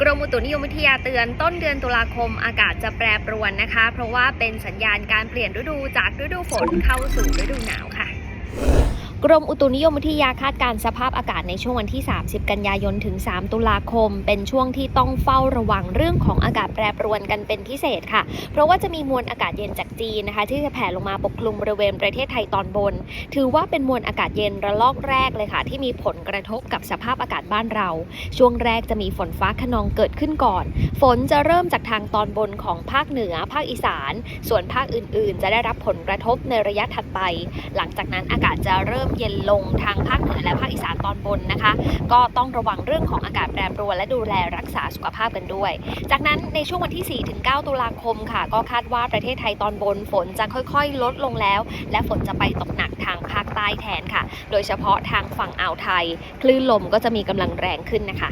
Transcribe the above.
กรมอุตุนิยมวิทยาเตือนต้นเดือนตุลาคมอากาศจะแปรปรวนนะคะ เพราะว่าเป็นสัญญาณการเปลี่ยนฤดูจากฤดูฝนเข้าสู่ฤดูหนาว กรมอุตุนิยมวิทยาคาดการสภาพอากาศในช่วงวันที่ 30 กันยายนถึง 3 ตุลาคม เป็นช่วงที่ต้องเฝ้าระวังเรื่องของอากาศแปรปรวนกันเป็นพิเศษค่ะ เพราะว่าจะมีมวลอากาศเย็นจากจีนนะคะ ที่จะแผ่ลงมาปกคลุมบริเวณประเทศไทยตอนบน ถือว่าเป็นมวลอากาศเย็นระลอกแรกเลยค่ะ ที่มีผลกระทบกับสภาพอากาศบ้านเรา ช่วงแรกจะมีฝนฟ้าขนองเกิดขึ้นก่อน ฝนจะเริ่มจากทางตอนบนของภาคเหนือ ภาคอีสาน ส่วนภาคอื่น ๆ จะได้รับผลกระทบในระยะถัดไป หลังจากนั้นอากาศจะเริ่มเย็นลงทางภาคเหนือและภาคอีสานตอนบนนะคะ ก็ต้องระวังเรื่องของอากาศแปรปรวนและดูแลรักษาสุขภาพกันด้วย จากนั้นในช่วงวันที่ 4-9 ตุลาคมค่ะ ก็คาดว่าประเทศไทยตอนบนฝนจะค่อยๆ ลดลงแล้ว และฝนจะไปตกหนักทางภาคใต้แทนค่ะ โดยเฉพาะทางฝั่งอ่าวไทย คลื่นลมก็จะมีกำลังแรงขึ้นนะคะ